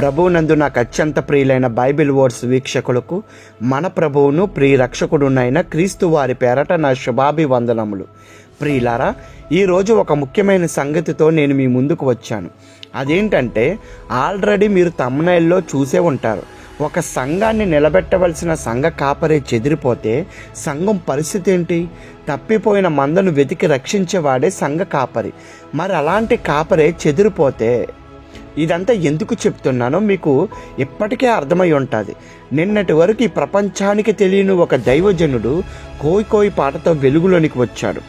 ప్రభువునందు నాకు అత్యంత ప్రియులైన బైబిల్ వర్డ్స్ వీక్షకులకు మన ప్రభువును ప్రియ రక్షకుడునైన క్రీస్తు వారి పేరట నా శుభాభివందనములు. ప్రియులారా ఈరోజు ఒక ముఖ్యమైన సంగతితో నేను మీ ముందుకు వచ్చాను. అదేంటంటే ఆల్రెడీ మీరు తమ్నైల్లో చూసే ఉంటారు. ఒక సంఘాన్ని నిలబెట్టవలసిన సంఘ కాపరే చెదిరిపోతే సంఘం పరిస్థితి ఏంటి? తప్పిపోయిన మందను వెతికి రక్షించేవాడే సంఘ కాపరి. మరి అలాంటి కాపరే చెదిరిపోతే ఇదంతా ఎందుకు చెప్తున్నానో మీకు ఇప్పటికే అర్థమై ఉంటుంది. నిన్నటి వరకు ఈ ప్రపంచానికి తెలియని ఒక దైవజనుడు కోయి కోయి పాటతో వెలుగులోనికి వచ్చాడు.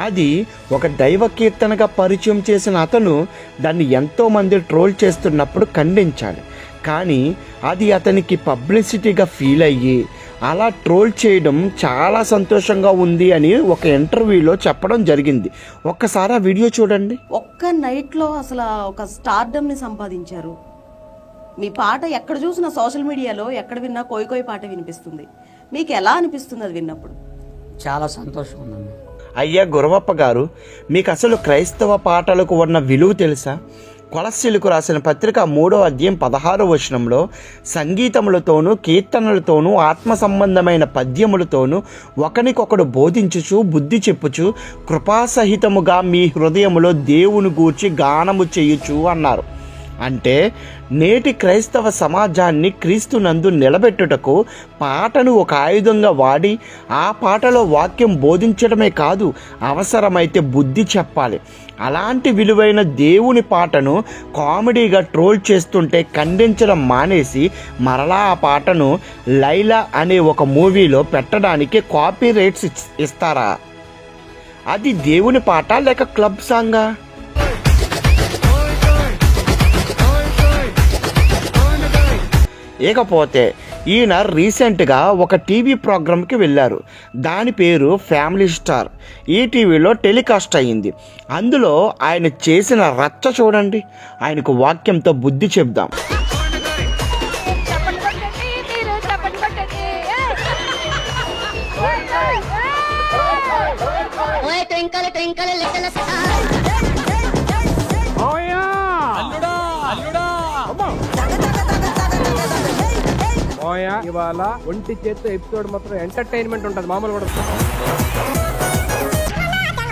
అది ఒక దైవ కీర్తనగా పరిచయం చేసిన అతను దాన్ని ఎంతోమంది ట్రోల్ చేస్తున్నప్పుడు ఖండించాడు. కానీ అది అతనికి పబ్లిసిటీగా ఫీల్ అయ్యి అలా ట్రోల్ చేయడం చాలా సంతోషంగా ఉంది అని ఒక ఇంటర్వ్యూలో చెప్పడం జరిగింది. ఒక్కసారి ఆ వీడియో చూడండి. ఒక్క నైట్లో అసలు ఒక స్టార్డమ్ని సంపాదించారు. మీ పాట ఎక్కడ చూసినా సోషల్ మీడియాలో ఎక్కడ విన్నా కోయి కోయి పాట వినిపిస్తుంది. మీకు ఎలా అనిపిస్తుంది అది విన్నప్పుడు? చాలా సంతోషం ఉందమ్మా అయ్యా గురవప్ప గారు మీకు అసలు క్రైస్తవ పాటలకు ఉన్న విలువ తెలుసా? కొలస్సీలకు రాసిన పత్రిక మూడో అధ్యాయం పదహారో వచనంలో సంగీతములతోనూ కీర్తనలతోనూ ఆత్మ సంబంధమైన పద్యములతోనూ ఒకనికొకడు బోధించుచు బుద్ధి చెప్పుచు కృపాసహితముగా మీ హృదయములో దేవుని గూర్చి గానము చేయుచు అన్నారు. అంటే నేటి క్రైస్తవ సమాజాన్ని క్రీస్తునందు నిలబెట్టుటకు పాటను ఒక ఆయుధంగా వాడి ఆ పాటలో వాక్యం బోధించడమే కాదు అవసరమైతే బుద్ధి చెప్పాలి. అలాంటి విలువైన దేవుని పాటను కామెడీగా ట్రోల్ చేస్తుంటే ఖండించడం మానేసి మరలా ఆ పాటను లైలా అనే ఒక మూవీలో పెట్టడానికి కాపీ రేట్స్ ఇస్తారా? అది దేవుని పాట లేక క్లబ్ సాంగా? ఇకపోతే ఈయన రీసెంట్గా ఒక టీవీ ప్రోగ్రామ్కి వెళ్ళారు. దాని పేరు ఫ్యామిలీ స్టార్. ఈ టీవీలో టెలికాస్ట్ అయ్యింది. అందులో ఆయన చేసిన రచ్చ చూడండి. ఆయనకు వాక్యంతో బుద్ధి చెప్దాం. Twinkle twinkle little star. ఇవాళ ఒంటి చేత్తో ఎపిసోడ్ మొత్తం ఎంటర్టైన్మెంట్ ఉంటది మామూలు కూడా.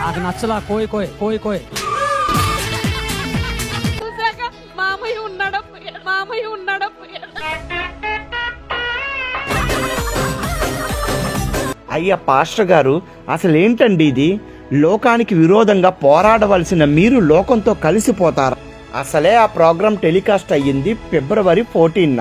నాకు నచ్చలా కోయి కోయి కోయి కోయి. చూసాక మామయ్య ఉన్నాడా పోయాడు మామయ్య ఉన్నాడా పోయాడు. అయ్యా పాస్టర్ గారు అసలు ఏంటండి ఇది? లోకానికి విరోధంగా పోరాడవలసిన మీరు లోకంతో కలిసిపోతారు? అసలే ఆ ప్రోగ్రాం టెలికాస్ట్ అయ్యింది ఫిబ్రవరి ఫోర్టీన్న.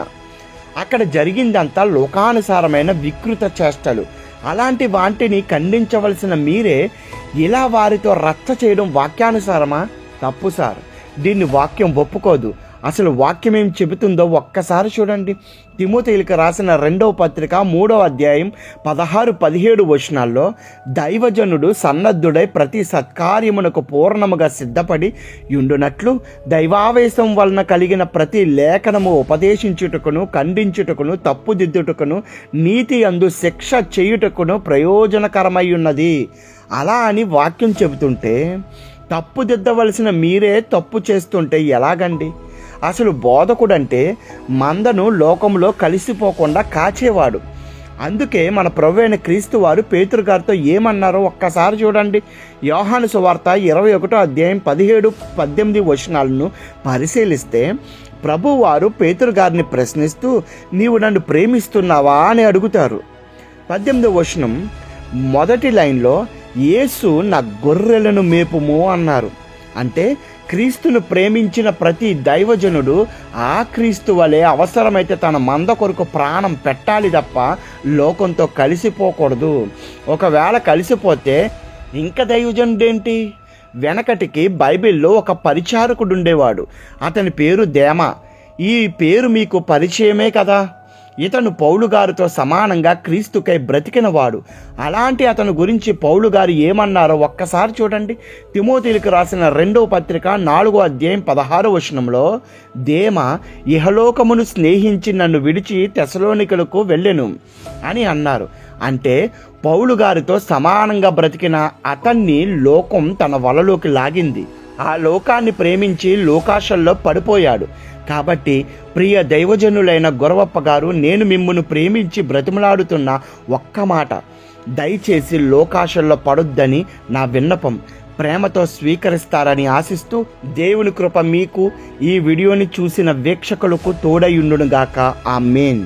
అక్కడ జరిగిందంతా లోకానుసారమైన వికృత చేష్టలు. అలాంటి వాటిని ఖండించవలసిన మీరే ఇలా వారితో రచ్చ చేయడం వాక్యానుసారమా? తప్పు సార్. దీన్ని వాక్యం ఒప్పుకోదు. అసలు వాక్యం ఏం చెబుతుందో ఒక్కసారి చూడండి. తిమోతేలికి రాసిన రెండవ పత్రిక మూడవ అధ్యాయం పదహారు పదిహేడు వచనాల్లో దైవజనుడు సన్నద్ధుడై ప్రతి సత్కార్యమునకు పూర్ణముగా సిద్ధపడి యుండునట్లు దైవావేశం వలన కలిగిన ప్రతి లేఖనము ఉపదేశించుటకును ఖండించుటకును తప్పుదిద్దుటకును నీతి అందు శిక్ష చేయుటకును ప్రయోజనకరమై ఉన్నది. అలా అని వాక్యం చెబుతుంటే తప్పుదిద్దవలసిన మీరే తప్పు చేస్తుంటే ఎలాగండి? అసలు బోధకుడంటే మందను లోకంలో కలిసిపోకుండా కాచేవాడు. అందుకే మన ప్రభు అయిన క్రీస్తు వారు పేతురు గారితో ఏమన్నారో ఒక్కసారి చూడండి. యోహాను సువార్త ఇరవై ఒకటో అధ్యాయం పదిహేడు పద్దెనిమిది వచనాలను పరిశీలిస్తే ప్రభు వారు పేతురు గారిని ప్రశ్నిస్తూ నీవు నన్ను ప్రేమిస్తున్నావా? అని అడుగుతారు. పద్దెనిమిది వచనం మొదటి లైన్లో యేసు నా గొర్రెలను మేపుము అన్నారు. అంటే క్రీస్తును ప్రేమించిన ప్రతి దైవజనుడు ఆ క్రీస్తు వలె అవసరమైతే తన మంద కొరకు ప్రాణం పెట్టాలి తప్ప లోకంతో కలిసిపోకూడదు. ఒకవేళ కలిసిపోతే ఇంకా దైవజనుడేంటి? వెనకటికి బైబిల్లో ఒక పరిచారకుడు ఉండేవాడు అతని పేరు దేమ. ఈ పేరు మీకు పరిచయమే కదా? ఇతను పౌలు గారితో సమానంగా క్రీస్తుకై బ్రతికినవాడు. అలాంటి అతను గురించి పౌలు గారు ఏమన్నారో ఒక్కసారి చూడండి. తిమోతిలకు రాసిన రెండవ పత్రిక నాలుగో అధ్యాయం పదహారో వచనంలో దేమ ఇహలోకమును స్నేహించి నన్ను విడిచి తెసలోనికలకు వెళ్ళెను అని అన్నారు. అంటే పౌలు గారితో సమానంగా బ్రతికిన అతన్ని లోకం తన వలలోకి లాగింది. ఆ లోకాన్ని ప్రేమించి లోకాశల్లో పడిపోయాడు. కాబట్టి ప్రియ దైవజనులైన గొరవప్ప గారు నేను మిమ్మును ప్రేమించి బ్రతిమలాడుతున్న ఒక్క మాట. దయచేసి లోకాశల్లో పడొద్దని నా విన్నపం. ప్రేమతో స్వీకరిస్తారని ఆశిస్తూ దేవుని కృప మీకు ఈ వీడియోని చూసిన వీక్షకులకు తోడయుండునుగాక ఆ మెయిన్